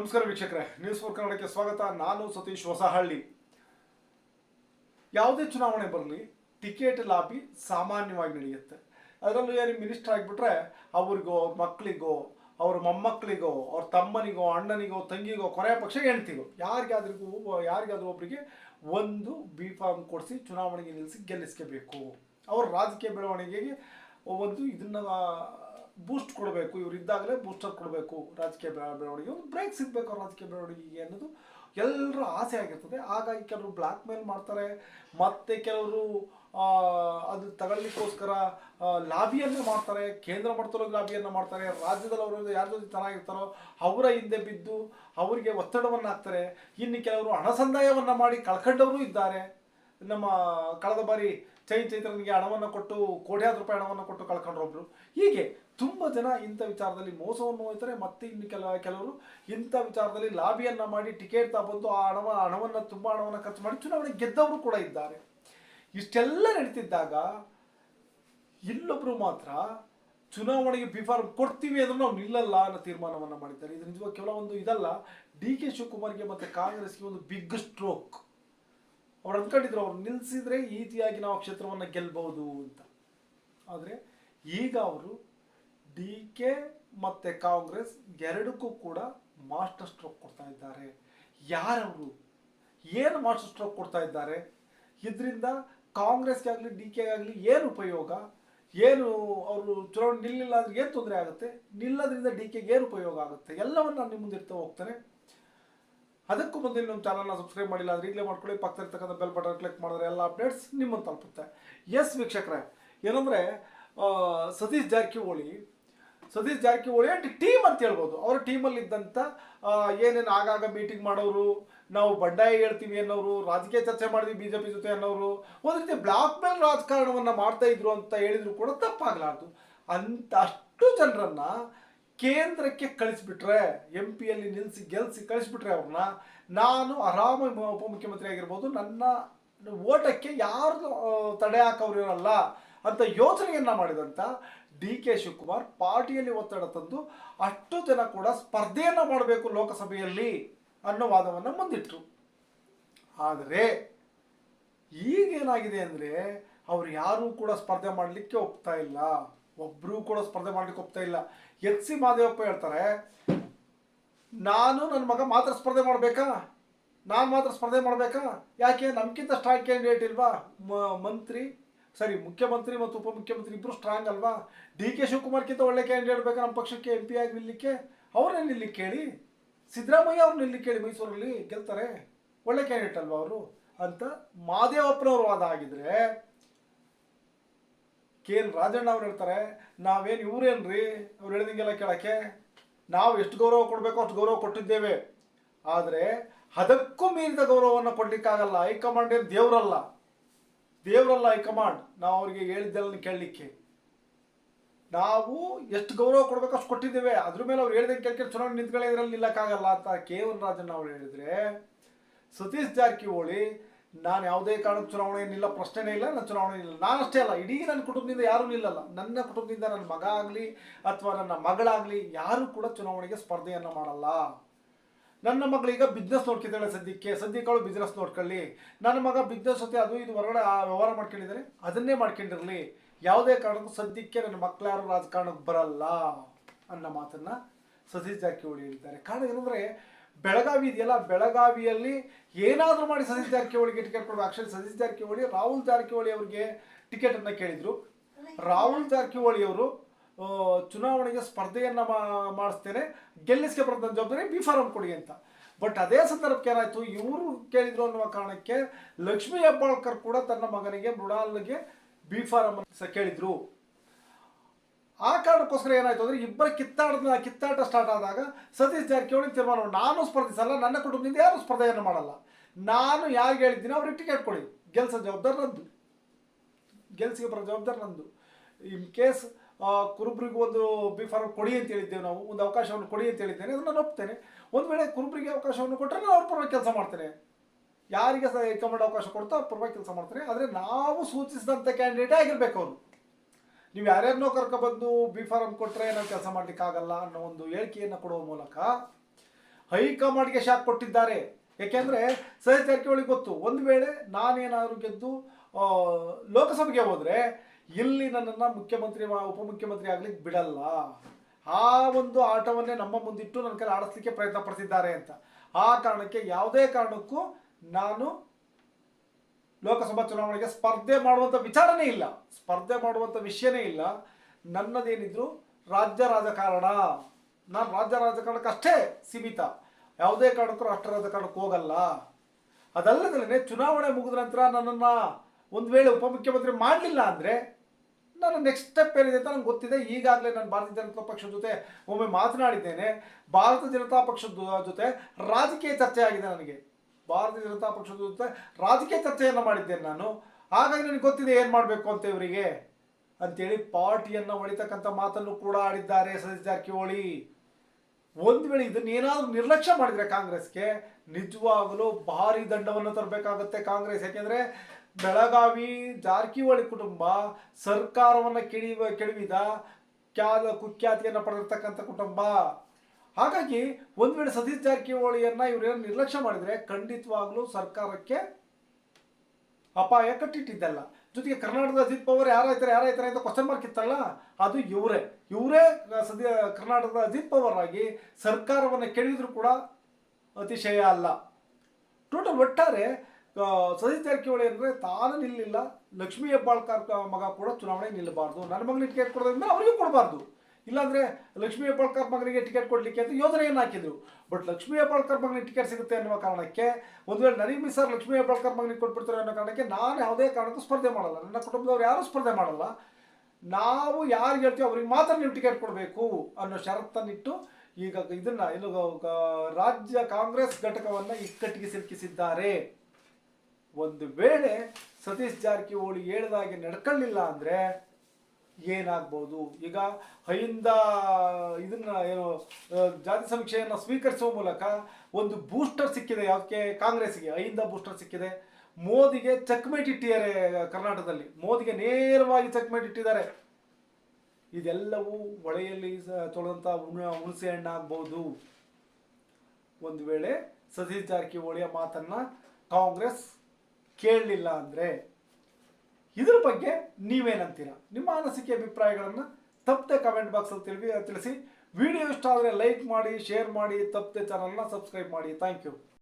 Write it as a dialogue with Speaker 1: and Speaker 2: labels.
Speaker 1: ನಮಸ್ಕಾರ ವೀಕ್ಷಕರೇ news four ಕನ್ನಡಕ್ಕೆ ಸ್ವಾಗತ. ನಾನು ಸತೀಶ್ ಹೊಸಹಳ್ಳಿ. ಯಾವುದೇ ಚುನಾವಣೆ ಬರಲಿ ಟಿಕೆಟ್ ಲಾಬಿ ಸಾಮಾನ್ಯವಾಗಿ ನಡೆಯುತ್ತೆ. ಅದರಲ್ಲೂ ಏನು ಮಿನಿಸ್ಟರ್ ಆಗಿಬಿಟ್ರೆ, ಅವ್ರಿಗೋ ಅವ್ರ ಮಕ್ಕಳಿಗೋ ಅವ್ರ ಮೊಮ್ಮಕ್ಕಳಿಗೋ ಅವ್ರ ತಮ್ಮನಿಗೋ, ಅಣ್ಣನಿಗೋ, ತಂಗಿಗೋ, ಕೊನೆಯ ಪಕ್ಷ ಹೆಣ್ತಿಗೋ ಯಾರಿಗಾದ್ರಿಗೂ, ಯಾರಿಗಾದ್ರೂ ಒಬ್ಬರಿಗೆ ಒಂದು ಬಿ ಫಾರ್ಮ್ ಕೊಡಿಸಿ ಚುನಾವಣೆಗೆ ನಿಲ್ಲಿಸಿ ಗೆಲ್ಲಿಸ್ಕೋಬೇಕು. ಅವ್ರ ರಾಜಕೀಯ ಬೆಳವಣಿಗೆಗೆ ಒಂದು ಇದನ್ನ ಬೂಸ್ಟ್ ಕೊಡಬೇಕು, ಇವ್ರು ಇದ್ದಾಗಲೇ ಬೂಸ್ಟರ್ ಕೊಡಬೇಕು ರಾಜಕೀಯ ಬೆಳ- ಬೆಳವಣಿಗೆ. ಒಂದು ಬ್ರೇಕ್ ಸಿಗಬೇಕು ರಾಜಕೀಯ ಬೆಳವಣಿಗೆಗೆ ಅನ್ನೋದು ಎಲ್ಲರ ಆಸೆ ಆಗಿರ್ತದೆ. ಹಾಗಾಗಿ ಕೆಲವರು ಬ್ಲ್ಯಾಕ್ ಮೇಲ್ ಮಾಡ್ತಾರೆ, ಮತ್ತೆ ಕೆಲವರು ಅದು ತಗೊಳ್ಳಿಕ್ಕೋಸ್ಕರ ಲಾಬಿಯನ್ನು ಮಾಡ್ತಾರೆ, ಕೇಂದ್ರ ಮಟ್ಟದಲ್ಲಿ ಲಾಬಿಯನ್ನು ಮಾಡ್ತಾರೆ. ರಾಜ್ಯದಲ್ಲಿ ಅವರು ಯಾರ ಜೊತೆ ಚೆನ್ನಾಗಿರ್ತಾರೋ, ಅವರ ಹಿಂದೆ ಬಿದ್ದು ಅವರಿಗೆ ಒತ್ತಡವನ್ನು ಹಾಕ್ತಾರೆ. ಇನ್ನು ಕೆಲವರು ಹಣ ಸಂದಾಯವನ್ನು ಮಾಡಿ ಕಳ್ಕೊಂಡವರು ಇದ್ದಾರೆ. ನಮ್ಮ, ಕಳೆದ ಬಾರಿ ಚೈ ಚೈತ್ರನಿಗೆ ಹಣವನ್ನು ಕೊಟ್ಟು ಕೋಟ್ಯಾದ ರೂಪಾಯಿ ಹಣವನ್ನು ಕೊಟ್ಟು ಕಳ್ಕೊಂಡ್ರು ಒಬ್ರು. ಹೀಗೆ ತುಂಬ ಜನ ಇಂಥ ವಿಚಾರದಲ್ಲಿ ಮೋಸವನ್ನು ಹೋಗ್ತಾರೆ ಮತ್ತೆ ಇನ್ನು ಕೆಲ, ಕೆಲವರು ಇಂಥ ವಿಚಾರದಲ್ಲಿ ಲಾಬಿಯನ್ನು ಮಾಡಿ ಟಿಕೆಟ್ ತಗೊಂಡು ಆ ಹಣವ, ಹಣವನ್ನು, ತುಂಬ ಹಣವನ್ನು ಖರ್ಚು ಮಾಡಿ ಚುನಾವಣೆ ಗೆದ್ದವರು ಕೂಡ ಇದ್ದಾರೆ. ಇಷ್ಟೆಲ್ಲ ನಡೀತಿದ್ದಾಗ ಇಲ್ಲೊಬ್ಬರು ಮಾತ್ರ ಚುನಾವಣೆಗೆ ಬಿಫಾರ್ ಕೊಡ್ತೀವಿ ಅಂದ್ರೆ ನಾವು ನಿಲ್ಲಲ್ಲ ಅನ್ನೋ ತೀರ್ಮಾನವನ್ನು ಮಾಡಿದ್ದಾರೆ. ಇದು ನಿಜವಾಗ ಕೇವಲ ಒಂದು ಇದಲ್ಲ. ಡಿ ಕೆ ಶಿವಕುಮಾರ್ಗೆ ಮತ್ತು ಕಾಂಗ್ರೆಸ್ಗೆ ಒಂದು ಬಿಗ್ ಸ್ಟ್ರೋಕ್ ಅವ್ರು ಅಂದ್ಕೊಂಡಿದ್ರು ಅವ್ರು ನಿಲ್ಲಿಸಿದ್ರೆ ಈ ರೀತಿಯಾಗಿ ನಾವು ಕ್ಷೇತ್ರವನ್ನು ಗೆಲ್ಬಹುದು ಅಂತ. ಆದರೆ ಈಗ ಅವರು ಡಿ ಕೆ ಮತ್ತು ಕಾಂಗ್ರೆಸ್ ಎರಡಕ್ಕೂ ಕೂಡ ಮಾಸ್ಟರ್ ಸ್ಟ್ರೋಕ್ ಕೊಡ್ತಾ ಇದ್ದಾರೆ. ಯಾರವರು? ಏನು ಮಾಸ್ಟರ್ ಸ್ಟ್ರೋಕ್ ಕೊಡ್ತಾ ಇದ್ದಾರೆ? ಇದರಿಂದ ಕಾಂಗ್ರೆಸ್ಗೆ ಆಗಲಿ, ಡಿ ಕೆ ಆಗಲಿ ಏನು ಉಪಯೋಗ? ಏನು ಅವರು ಚುನಾವಣೆ ನಿಲ್ಲಿಲ್ಲ ಅಂದ್ರೆ ಏನು ತೊಂದರೆ ಆಗುತ್ತೆ? ನಿಲ್ಲೋದ್ರಿಂದ ಡಿ ಕೆಗೆ ಏನು ಉಪಯೋಗ ಆಗುತ್ತೆ? ಎಲ್ಲವನ್ನು ನಾನು ನಿಮ್ಮ ಮುಂದೆ ಇರ್ತಾ ಹೋಗ್ತೇನೆ. ಅದಕ್ಕೂ ಮುಂದೆ ನಿಮ್ಮ ಚಾನಲ್ನ ಸಬ್ಸ್ಕ್ರೈಬ್ ಮಾಡಿಲ್ಲ ಅಂದರೆ ಈಗಲೇ ಮಾಡ್ಕೊಳ್ಳಿ. ಪಕ್ಕದಲ್ಲಿರ್ತಕ್ಕಂಥ ಬೆಲ್ ಬಟನ್ ಕ್ಲಿಕ್ ಮಾಡಿದ್ರೆ ಎಲ್ಲ ಅಪ್ಡೇಟ್ಸ್ ನಿಮ್ಮನ್ನು ತಲುಪುತ್ತೆ. ಎಸ್ ವೀಕ್ಷಕರೇ, ಏನಂದರೆ ಸತೀಶ್ ಜಾರಕಿಹೊಳಿ ಸತೀಶ್ ಜಾರಕಿಹೊಳಿ ಆ್ಯಂಡ್ ಟೀಮ್ ಅಂತ ಹೇಳ್ಬೋದು. ಅವ್ರ ಟೀಮಲ್ಲಿದ್ದಂಥ ಏನೇನು ಆಗಾಗ ಮೀಟಿಂಗ್ ಮಾಡೋರು, ನಾವು ಬಂಡಾಯ ಹೇಳ್ತೀವಿ ಅನ್ನೋರು, ರಾಜಕೀಯ ಚರ್ಚೆ ಮಾಡಿದ್ವಿ ಬಿ ಜೆ ಪಿ ಜೊತೆ ಅನ್ನೋರು, ಒಂದು ರೀತಿ ಬ್ಲಾಕ್ ಮೇಲ್ ರಾಜಕಾರಣವನ್ನು ಮಾಡ್ತಾ ಇದ್ರು ಅಂತ ಹೇಳಿದ್ರು ಕೂಡ ತಪ್ಪಾಗಲಾರ್ದು. ಅಂತ ಅಷ್ಟು ಜನರನ್ನ ಕೇಂದ್ರಕ್ಕೆ ಕಳಿಸ್ಬಿಟ್ರೆ ಎಂ ಪಿಯಲ್ಲಿ ನಿಲ್ಲಿಸಿ ಗೆಲ್ಲಿಸಿ ಕಳಿಸ್ಬಿಟ್ರೆ ಅವ್ರನ್ನ, ನಾನು ಆರಾಮ ಉಪಮುಖ್ಯಮಂತ್ರಿ ಆಗಿರ್ಬೋದು, ನನ್ನ ಓಟಕ್ಕೆ ಯಾರು ತಡೆ ತಡೆ ಹಾಕೋರಿರಲ್ಲ ಅಂತ ಯೋಚನೆಯನ್ನ ಮಾಡಿದಂಥ ಡಿ ಕೆ ಶಿವಕುಮಾರ್ ಪಾರ್ಟಿಯಲ್ಲಿ ಒತ್ತಡ ತಂದು ಅಷ್ಟು ಜನ ಕೂಡ ಸ್ಪರ್ಧೆಯನ್ನು ಮಾಡಬೇಕು ಲೋಕಸಭೆಯಲ್ಲಿ ಅನ್ನೋ ವಾದವನ್ನು ಮುಂದಿಟ್ರು. ಆದರೆ ಈಗೇನಾಗಿದೆ ಅಂದರೆ ಅವ್ರು ಯಾರೂ ಕೂಡ ಸ್ಪರ್ಧೆ ಮಾಡಲಿಕ್ಕೆ ಒಪ್ತಾ ಇಲ್ಲ. ಒಬ್ಬರೂ ಕೂಡ ಸ್ಪರ್ಧೆ ಮಾಡ್ಲಿಕ್ಕೆ ಒಪ್ತಾ ಇಲ್ಲ. ಎಚ್ ಸಿ ಮಾದೇವಪ್ಪ ಹೇಳ್ತಾರೆ, ನಾನು ನನ್ನ ಮಗ ಮಾತ್ರ ಸ್ಪರ್ಧೆ ಮಾಡಬೇಕಾ? ನಾನು ಮಾತ್ರ ಸ್ಪರ್ಧೆ ಮಾಡಬೇಕಾ? ಯಾಕೆ? ನಮ್ಗಿಂತ ಸ್ಟ್ರಾಂಗ್ ಕ್ಯಾಂಡಿಡೇಟ್ ಇಲ್ವಾ? ಮಂತ್ರಿ, ಸರಿ, ಮುಖ್ಯಮಂತ್ರಿ ಮತ್ತು ಉಪಮುಖ್ಯಮಂತ್ರಿ ಇಬ್ಬರು ಸ್ಟ್ರಾಂಗ್ ಅಲ್ವಾ? ಡಿ ಕೆ ಶಿವಕುಮಾರ್ಗಿಂತ ಒಳ್ಳೆ ಕ್ಯಾಂಡಿಡೇಟ್ ಬೇಕಾ ನಮ್ಮ ಪಕ್ಷಕ್ಕೆ? ಎಂ ಪಿ ಆಗಿ ನಿಲ್ಲಕ್ಕೆ? ಅವ್ರನ್ನ ಇಲ್ಲಿ ಕೇಳಿ. ಸಿದ್ದರಾಮಯ್ಯ ಅವ್ರು ನಿಲ್ಲಿ ಕೇಳಿ ಮೈಸೂರಲ್ಲಿ ಗೆಲ್ತಾರೆ. ಒಳ್ಳೆ ಕ್ಯಾಂಡಿಡೇಟ್ ಅಲ್ವಾ ಅವರು? ಅಂತ ಮಾದೇವಪ್ಪನವರು ವಾದ ಆಗಿದ್ರೆ ಕೆ ಎನ್ ರಾಜಣ್ಣ ಅವ್ರು ಹೇಳ್ತಾರೆ, ನಾವೇನು ಇವ್ರೇನ್ರಿ ಅವ್ರು ಹೇಳಿದಂಗೆಲ್ಲ ಕೇಳಕ್ಕೆ, ನಾವು ಎಷ್ಟು ಗೌರವ ಕೊಡಬೇಕೋ ಅಷ್ಟು ಗೌರವ ಕೊಟ್ಟಿದ್ದೇವೆ. ಆದರೆ ಅದಕ್ಕೂ ಮೀರಿದ ಗೌರವವನ್ನು ಕೊಡ್ಲಿಕ್ಕಾಗಲ್ಲ. ಹೈಕಮಾಂಡ್ ಏನು ದೇವರಲ್ಲ. ದೇವರಲ್ಲ ಹೈಕಮಾಂಡ್. ನಾವು ಅವ್ರಿಗೆ ಹೇಳಿದ್ದೆಲ್ಲ ಕೇಳಲಿಕ್ಕೆ. ನಾವು ಎಷ್ಟು ಗೌರವ ಕೊಡಬೇಕು ಅಷ್ಟು ಕೊಟ್ಟಿದ್ದೇವೆ. ಅದ್ರ ಮೇಲೆ ಅವ್ರು ಹೇಳಿದಂಗೆ ಕೇಳ್ಕೊಂಡು ಚುನಾವಣೆ ನಿಂತ್ಕೊಳ್ಳೋದ್ರಲ್ಲಿ ನಿಲ್ಲಕ್ಕಾಗಲ್ಲ ಅಂತ ಕೆ ಎನ್ ರಾಜಣ್ಣ ಅವ್ರು ಹೇಳಿದ್ರೆ, ಸತೀಶ್ ಜಾರಕಿಹೊಳಿ ನಾನು ಯಾವುದೇ ಕಾರಣಕ್ಕೆ ಚುನಾವಣೆ ಏನಿಲ್ಲ, ಪ್ರಶ್ನೆನೇ ಇಲ್ಲ ನಾನು ಚುನಾವಣೆ ಇಲ್ಲ ನಾನು ಅಷ್ಟೇ ಅಲ್ಲ, ಇಡೀ ನನ್ನ ಕುಟುಂಬದಿಂದ ಯಾರೂ ನಿಲ್ಲಲ್ಲ. ನನ್ನ ಕುಟುಂಬದಿಂದ ನನ್ನ ಮಗ ಆಗಲಿ ಅಥವಾ ನನ್ನ ಮಗಳಾಗಲಿ ಯಾರೂ ಕೂಡ ಚುನಾವಣೆಗೆ ಸ್ಪರ್ಧೆಯನ್ನು ಮಾಡಲ್ಲ. ನನ್ನ ಮಗಳೀಗ ಬಿಸ್ನೆಸ್ ನೋಡ್ಕಿದ್ದಾಳೆ ಸದ್ಯಕ್ಕೆ. ಸದ್ಯಕ್ಕೆ ಅವಳು ಬಿಸ್ನೆಸ್ ನೋಡ್ಕೊಳ್ಳಿ. ನನ್ನ ಮಗ ಬಿಸ್ನೆಸ್ ಜೊತೆ ಅದು ಇದು ಹೊರಗಡೆ, ಆ, ವ್ಯವಹಾರ ಮಾಡ್ಕೊಂಡಿದ್ದಾರೆ ಅದನ್ನೇ ಮಾಡ್ಕೊಂಡಿರಲಿ. ಯಾವುದೇ ಕಾರಣಕ್ಕೂ ಸದ್ಯಕ್ಕೆ ನನ್ನ ಮಕ್ಕಳು ರಾಜಕಾರಣಕ್ಕೆ ಬರಲ್ಲ ಅನ್ನೋ ಮಾತನ್ನು ಸತೀಶ್ ಜಾರಕಿಹೊಳಿ ಹೇಳಿದ್ದಾರೆ. ಕಾರಣ ಏನಂದ್ರೆ ಬೆಳಗಾವಿ ಇದೆಯಲ್ಲ, ಬೆಳಗಾವಿಯಲ್ಲಿ ಏನಾದರೂ ಮಾಡಿ ಸತೀಶ್ ಜಾರಕಿಹೊಳಿಗೆ ಟಿಕೆಟ್ ಕೊಡಬೇಕು. ಆಕ್ಷನ್ ಸತೀಶ್ ಜಾರಕಿಹೊಳಿ, ರಾಹುಲ್ ಜಾರಕಿಹೊಳಿ ಅವರಿಗೆ ಟಿಕೆಟ್ ಕೇಳಿದರು. ರಾಹುಲ್ ಜಾರಕಿಹೊಳಿ ಅವರು ಚುನಾವಣೆಗೆ ಸ್ಪರ್ಧೆಯನ್ನು ಮಾಡಿಸ್ತೇನೆ, ಗೆಲ್ಲಿಸ್ಕೆ ಬರ್ತಂತ ಜವಾಬ್ದಾರಿ ಬಿ ಫಾರಂ ಕೊಡಿ ಅಂತ. ಬಟ್ ಅದೇ ಸಂದರ್ಭಕ್ಕೆ ಏನಾಯಿತು? ಇವರು ಕೇಳಿದ್ರು ಅನ್ನುವ ಕಾರಣಕ್ಕೆ ಲಕ್ಷ್ಮೀ ಹೆಬ್ಬಾಳ್ಕರ್ ಕೂಡ ತನ್ನ ಮಗನಿಗೆ ಮೃಣಾಲ್ಗೆ ಬಿ ಫಾರಂ ಕೇಳಿದ್ರು. ಆ ಕಾರಣಕ್ಕೋಸ್ಕರ ಏನಾಯ್ತು ಅಂದ್ರೆ ಇಬ್ಬರು ಕಿತ್ತಾಟ ಕಿತ್ತಾಟ ಸ್ಟಾರ್ಟ್ ಆದಾಗ ಸತೀಶ್ ಜಾರಕಿಹೊಳಿ ತೀರ್ಮಾನ ನಾನು ಸ್ಪರ್ಧಿಸಲ್ಲ, ನನ್ನ ಕುಟುಂಬದಿಂದ ಯಾರು ಸ್ಪರ್ಧೆಯನ್ನು ಮಾಡಲ್ಲ. ನಾನು ಯಾರು ಹೇಳಿದ್ದೀನಿ ಅವ್ರಿಗೆ ಟಿಕೆಟ್ ಕೊಡಿ ಗೆಲ್ಸ ಜವಾಬ್ದಾರಿ ನಂದು. ಗೆಲ್ಸಿಗೆ ಬರೋ ಜವಾಬ್ದಾರಿ ನಂದು. ಇನ್ ಕೇಸ್ ಕುರುಬ್ರಿಗೂ ಒಂದು ಬಿ ಫಾರ್ಮ್ ಕೊಡಿ ಅಂತ ಹೇಳಿದ್ದೇವೆ ನಾವು, ಒಂದು ಅವಕಾಶವನ್ನು ಕೊಡಿ ಅಂತ ಹೇಳಿದ್ದೇನೆ, ಅದನ್ನು ನಾನು ಒಪ್ತೇನೆ. ಒಂದು ವೇಳೆ ಕುರುಬ್ರಿಗೆ ಅವಕಾಶವನ್ನು ಕೊಟ್ಟರೆ ನಾನು ಅವ್ರ ಪರವಾಗಿ ಕೆಲಸ ಮಾಡ್ತೇನೆ. ಯಾರಿಗೆ ಹೈಕಮಾಂಡ್ ಅವಕಾಶ ಕೊಡ್ತಾ ಅವ್ರ ಪರವಾಗಿ ಕೆಲಸ ಮಾಡ್ತೇನೆ. ಆದರೆ ನಾವು ಸೂಚಿಸಿದಂಥ ಕ್ಯಾಂಡಿಡೇಟೇ ಆಗಿರ್ಬೇಕು ಅವರು ನೀವು ಯಾರ್ಯಾರನ್ನೋ ಕರ್ಕೊಬಂದು ಬಿ ಫಾರಂ ಕೊಟ್ಟರೆ ನಾವು ಕೆಲಸ ಮಾಡ್ಲಿಕ್ಕಾಗಲ್ಲ ಅನ್ನೋ ಒಂದು ಹೇಳಿಕೆಯನ್ನು ಕೊಡುವ ಮೂಲಕ ಹೈಕಮಾಂಡ್ಗೆ ಶಾಕ್ ಕೊಟ್ಟಿದ್ದಾರೆ. ಯಾಕೆಂದ್ರೆ ಸಹಜ ಜಾರಕಿಹೊಳಿ ಗೊತ್ತು, ಒಂದು ವೇಳೆ ನಾನೇನಾದ್ರು ಗೆದ್ದು ಲೋಕಸಭೆಗೆ ಹೋದರೆ ಇಲ್ಲಿ ನನ್ನನ್ನು ಮುಖ್ಯಮಂತ್ರಿ ಉಪಮುಖ್ಯಮಂತ್ರಿ ಆಗ್ಲಿಕ್ಕೆ ಬಿಡಲ್ಲ. ಆ ಒಂದು ಆಟವನ್ನೇ ನಮ್ಮ ಮುಂದಿಟ್ಟು ನನ್ನ ಕೈಲಿ ಆಡಿಸ್ಲಿಕ್ಕೆ ಪ್ರಯತ್ನ ಪಡ್ತಿದ್ದಾರೆ ಅಂತ. ಆ ಕಾರಣಕ್ಕೆ ಯಾವುದೇ ಕಾರಣಕ್ಕೂ ನಾನು ಲೋಕಸಭಾ ಚುನಾವಣೆಗೆ ಸ್ಪರ್ಧೆ ಮಾಡುವಂಥ ವಿಚಾರನೇ ಇಲ್ಲ. ಸ್ಪರ್ಧೆ ಮಾಡುವಂಥ ವಿಷಯನೇ ಇಲ್ಲ. ನನ್ನದೇನಿದ್ರು ರಾಜ್ಯ ರಾಜಕಾರಣ. ನಾನು ರಾಜ್ಯ ರಾಜಕಾರಣಕ್ಕೆ ಅಷ್ಟೇ ಸೀಮಿತ. ಯಾವುದೇ ಕಾರಣಕ್ಕೂ ರಾಷ್ಟ್ರ ರಾಜಕಾರಣಕ್ಕೆ ಹೋಗಲ್ಲ. ಅದಲ್ಲದೇ ಚುನಾವಣೆ ಮುಗಿದ ನಂತರ ನನ್ನನ್ನು ಒಂದು ವೇಳೆ ಉಪಮುಖ್ಯಮಂತ್ರಿ ಮಾಡಲಿಲ್ಲ ಅಂದರೆ ನನ್ನ ನೆಕ್ಸ್ಟ್ ಸ್ಟೆಪ್ ಏನಿದೆ ಅಂತ ನಂಗೆ ಗೊತ್ತಿದೆ. ಈಗಾಗಲೇ ನಾನು ಭಾರತೀಯ ಜನತಾ ಪಕ್ಷದ ಜೊತೆ ಒಮ್ಮೆ ಮಾತನಾಡಿದ್ದೇನೆ. ಭಾರತ ಜನತಾ ಪಕ್ಷದ ಜೊತೆ ರಾಜಕೀಯ ಚರ್ಚೆ ಆಗಿದೆ ನನಗೆ. ಭಾರತೀಯ ಜನತಾ ಪಕ್ಷದ ಜೊತೆ ರಾಜಕೀಯ ಚರ್ಚೆಯನ್ನು ಮಾಡಿದ್ದೇನೆ ನಾನು. ಹಾಗಾಗಿ ನನಗೆ ಗೊತ್ತಿದೆ ಏನು ಮಾಡಬೇಕು ಅಂತ ಇವರಿಗೆ. ಅಂತೇಳಿ ಪಾರ್ಟಿಯನ್ನು ಒಳಿತಕ್ಕಂಥ ಮಾತನ್ನು ಕೂಡ ಆಡಿದ್ದಾರೆ ಸತೀಶ್ ಜಾರಕಿಹೊಳಿ. ಒಂದು ವೇಳೆ ಇದನ್ನೇನಾದ್ರೂ ನಿರ್ಲಕ್ಷ್ಯ ಮಾಡಿದರೆ ಕಾಂಗ್ರೆಸ್ಗೆ, ನಿಜವಾಗಲೂ ಭಾರಿ ದಂಡವನ್ನು ತರಬೇಕಾಗುತ್ತೆ ಕಾಂಗ್ರೆಸ್. ಯಾಕೆಂದರೆ ಬೆಳಗಾವಿ ಜಾರಕಿಹೊಳಿ ಕುಟುಂಬ ಸರ್ಕಾರವನ್ನು ಕೆಡಿವ ಕೆಡವಿದ ಖ್ಯಾತ ಕುಖ್ಯಾತಿಯನ್ನು ಪಡೆದಿರ್ತಕ್ಕಂಥ ಕುಟುಂಬ. ಹಾಗಾಗಿ ಒಂದು ವೇಳೆ ಸತೀಶ್ ಜಾರಕಿಹೊಳಿಯನ್ನ ಇವರೇನು ನಿರ್ಲಕ್ಷ್ಯ ಮಾಡಿದ್ರೆ ಖಂಡಿತವಾಗ್ಲೂ ಸರ್ಕಾರಕ್ಕೆ ಅಪಾಯ ಕಟ್ಟಿಟ್ಟಿದ್ದಲ್ಲ. ಜೊತೆಗೆ ಕರ್ನಾಟಕದ ಅಜಿತ್ ಪವಾರ್ ಯಾರಾಯ್ತಾರೆ ಯಾರಾಯ್ತಾರೆ ಅಂತ ಕ್ವಶನ್ ಮಾರ್ಕ್ ಇತ್ತಲ್ಲ, ಅದು ಇವರೇ. ಇವರೇ ಸದ್ಯ ಕರ್ನಾಟಕದ ಅಜಿತ್ ಪವಾರ್ ಆಗಿ ಸರ್ಕಾರವನ್ನು ಕೆಡಿದ್ರು ಕೂಡ ಅತಿಶಯ ಅಲ್ಲ. ಟೋಟಲ್ ಒಟ್ಟಾರೆ ಸತೀಶ್ ಜಾರಕಿಹೊಳಿ ಅಂದರೆ ತಾನು ನಿಲ್ಲಿಲ್ಲ, ಲಕ್ಷ್ಮೀ ಹೆಬ್ಬಾಳ್ಕರ್ ಮಗ ಕೂಡ ಚುನಾವಣೆ ನಿಲ್ಲಬಾರ್ದು. ನನ್ನ ಮಗನಿಗೆ ಟಿಕೆಟ್ ಕೊಡೋದ್ರಿಂದ ಅವರಿಗೂ ಕೊಡಬಾರ್ದು. ಇಲ್ಲಾಂದ್ರೆ ಲಕ್ಷ್ಮೀ ಹೆಬ್ಬಾಳ್ಕರ್ ಮಗನಿಗೆ ಟಿಕೆಟ್ ಕೊಡಲಿಕ್ಕೆ ಅಂತ ಯೋಜನೆಯನ್ನು ಹಾಕಿದ್ರು? ಬಟ್ ಲಕ್ಷ್ಮೀ ಹೆಬ್ಬಾಳ್ಕರ್ ಮಗನಿಗೆ ಟಿಕೆಟ್ ಸಿಗುತ್ತೆ ಅನ್ನುವ ಕಾರಣಕ್ಕೆ, ಒಂದು ವೇಳೆ ನನಗೆ ಮಿಸ್ ಸರ್ ಲಕ್ಷ್ಮೀ ಹೆಬ್ಬಾಳ್ಕರ್ ಮಗನಿಗೆ ಕೊಟ್ಬಿಡ್ತಾರೆ ಅನ್ನೋ ಕಾರಣಕ್ಕೆ ನಾನು ಯಾವುದೇ ಕಾರಣಕ್ಕೂ ಸ್ಪರ್ಧೆ ಮಾಡಲ್ಲ. ನನ್ನ ಕುಟುಂಬದವ್ರು ಯಾರೂ ಸ್ಪರ್ಧೆ ಮಾಡಲ್ಲ. ನಾವು ಯಾರಿಗೆ ಹೇಳ್ತೀವಿ ಅವ್ರಿಗೆ ಮಾತ್ರ ನೀವು ಟಿಕೆಟ್ ಕೊಡಬೇಕು ಅನ್ನೋ ಷರತ್ತನ್ನಿಟ್ಟು ಈಗ ಇದನ್ನ ಗ- ರಾಜ್ಯ ಕಾಂಗ್ರೆಸ್ ಘಟಕವನ್ನು ಇಕ್ಕಟ್ಟಿಗೆ ಸಿಲುಕಿಸಿದ್ದಾರೆ. ಒಂದು ವೇಳೆ ಸತೀಶ್ ಜಾರಕಿಹೊಳಿ ಹೇಳಿದಾಗೆ ನಡ್ಕೊಳ್ಳಿಲ್ಲ ಅಂದರೆ ಏನಾಗ್ಬೋದು? ಈಗ ಹೈಯಿಂದ ಇದನ್ನ ಏನು ಜಾತಿ ಸಮೀಕ್ಷೆಯನ್ನು ಸ್ವೀಕರಿಸುವ ಮೂಲಕ ಒಂದು ಬೂಸ್ಟರ್ ಸಿಕ್ಕಿದೆ ಯಾಕೆ ಕಾಂಗ್ರೆಸ್ಗೆ ಹೈಯಿಂದ ಬೂಸ್ಟರ್ ಸಿಕ್ಕಿದೆ. ಮೋದಿಗೆ ಚಕ್ಮೇಟ್ ಇಟ್ಟಿದ್ದಾರೆ ಕರ್ನಾಟಕದಲ್ಲಿ. ಮೋದಿಗೆ ನೇರವಾಗಿ ಚಕ್ಮೇಟ್ ಇಟ್ಟಿದ್ದಾರೆ. ಇದೆಲ್ಲವೂ ಹೊಳೆಯಲ್ಲಿ ತೊಳೆದಂಥ ಹುಣ ಹುಣಸೆ ಹಣ್ಣಾಗ್ಬೋದು ಒಂದು ವೇಳೆ ಸತೀಶ್ ಜಾರಕಿಹೊಳಿಯ ಮಾತನ್ನ ಕಾಂಗ್ರೆಸ್ ಕೇಳಲಿಲ್ಲ ಅಂದರೆ ಇದ್ರ ಬಗ್ಗೆ ನೀವೇನಂತೀರಾ? ನಿಮ್ಮ ಅನಿಸಿಕೆ, ಅಭಿಪ್ರಾಯಗಳನ್ನು ತಪ್ಪದೆ ಕಮೆಂಟ್ ಬಾಕ್ಸಲ್ಲಿ ತಿಳಿ ತಿಳಿಸಿ. ವಿಡಿಯೋ ಇಷ್ಟ ಆದರೆ ಲೈಕ್ ಮಾಡಿ ಶೇರ್ ಮಾಡಿ, ತಪ್ಪದೆ ಚಾನಲ್ನ ಸಬ್ಸ್ಕ್ರೈಬ್ ಮಾಡಿ. Thank you